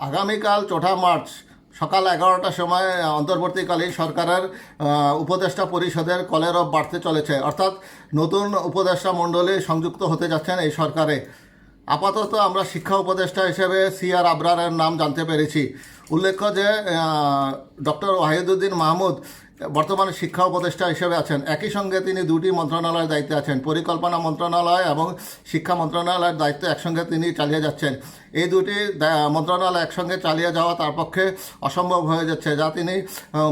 আগামীকাল চৌঠা মার্চ, সকাল এগারোটার সময় অন্তর্বর্তীকালীন সরকারের উপদেষ্টা পরিষদের কলেরব বাড়তে চলেছে। অর্থাৎ নতুন উপদেষ্টা মণ্ডলী সংযুক্ত হতে যাচ্ছেন এই সরকারে। আপাতত আমরা শিক্ষা উপদেষ্টা হিসেবে সি আর আবরারের নাম জানতে পেরেছি। উল্লেখ্য যে ডক্টর ওয়াহিদুদ্দিন মাহমুদ বর্তমানে শিক্ষা উপদেষ্টা হিসেবে আছেন। একই সঙ্গে তিনি দুটি মন্ত্রণালয়ের দায়িত্বে আছেন। পরিকল্পনা মন্ত্রণালয় এবং শিক্ষা মন্ত্রণালয়ের দায়িত্ব একসঙ্গে তিনি চালিয়ে যাচ্ছেন। এই দুটি মন্ত্রণালয় একসঙ্গে চালিয়ে যাওয়া তার পক্ষে অসম্ভব হয়ে যাচ্ছে, যা তিনি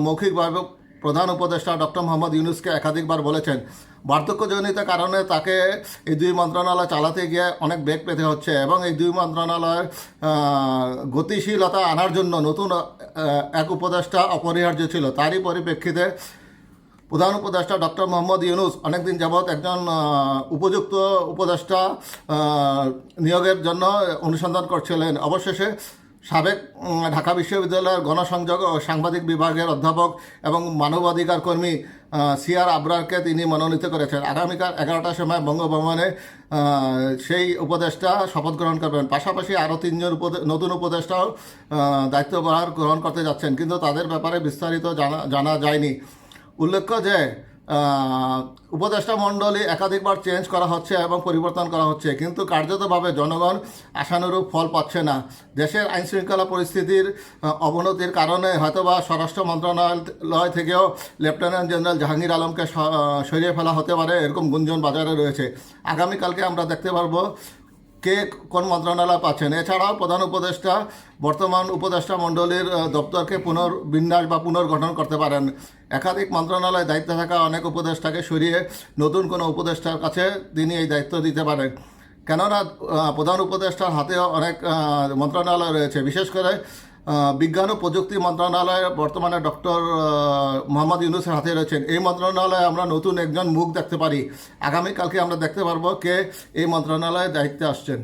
মৌখিকভাবে প্রধান উপদেষ্টা ডক্টর মোহাম্মদ ইউনুসকে একাধিকবার বলেছেন, বার্ধক্যজনিত কারণে তাকে এই দুই মন্ত্রণালয় চালাতে গিয়ে অনেক বেগ পেতে হচ্ছে এবং এই দুই মন্ত্রণালয়ের গতিশীলতা আনার জন্য নতুন এক উপদেষ্টা অপরিহার্য ছিল। তারই পরিপ্রেক্ষিতে প্রধান উপদেষ্টা ডক্টর মোহাম্মদ ইউনুস অনেকদিন যাবৎ একজন উপযুক্ত উপদেষ্টা নিয়োগের জন্য অনুসন্ধান করছিলেন। অবশেষে সাবেক ঢাকা বিশ্ববিদ্যালয়ের গণসংযোগ ও সাংবাদিক বিভাগের অধ্যাপক এবং মানবাধিকার কর্মী সি আর আবরারকে তিনি মনোনীত করেছেন। আগামীকাল এগারোটার সময় বঙ্গভবনে সেই উপদেষ্টা শপথ গ্রহণ করবেন। পাশাপাশি আরও তিনজন নতুন উপদেষ্টাও দায়িত্বভার গ্রহণ করতে যাচ্ছেন। কিন্তু তাদের ব্যাপারে বিস্তারিত জানা জানা যায়নি। উল্লেখ্য যে উপদেষ্টা মণ্ডলী একাধিকবার চেঞ্জ করা হচ্ছে এবং পরিবর্তন করা হচ্ছে, কিন্তু কার্যতভাবে জনগণ আশানুরূপ ফল পাচ্ছে না। দেশের আইন শৃঙ্খলা পরিস্থিতির অবনতির কারণে হয়তোবা স্বরাষ্ট্র মন্ত্রণালয় থেকেও লেফটেন্যান্ট জেনারেল জাহাঙ্গীর আলমকে সরিয়ে ফেলা হতে পারে এরকম গুঞ্জন বাজারে রয়েছে। আগামীকালকে আমরা দেখতে পারব কে কোন মন্ত্রণালয় পাচ্ছেন। এছাড়াও প্রধান উপদেষ্টা বর্তমান উপদেষ্টা মণ্ডলীর দপ্তরকে পুনর্বিন্যাস বা পুনর্গঠন করতে পারেন। একাধিক মন্ত্রণালয়ে দায়িত্বে থাকা অনেক উপদেষ্টাকে সরিয়ে নতুন কোনো উপদেষ্টার কাছে তিনি এই দায়িত্ব দিতে পারেন। কেননা প্রধান উপদেষ্টার হাতেও অনেক মন্ত্রণালয় রয়েছে। বিশেষ করে বিজ্ঞান ও প্রযুক্তি মন্ত্রণালয়ে বর্তমানে ডক্টর মোহাম্মদ ইউনুসের হাতে রয়েছেন। এই মন্ত্রণালয়ে আমরা নতুন একজন মুখ দেখতে পারি। আগামীকালকে আমরা দেখতে পারব কে এই মন্ত্রণালয়ে দায়িত্বে আসছেন।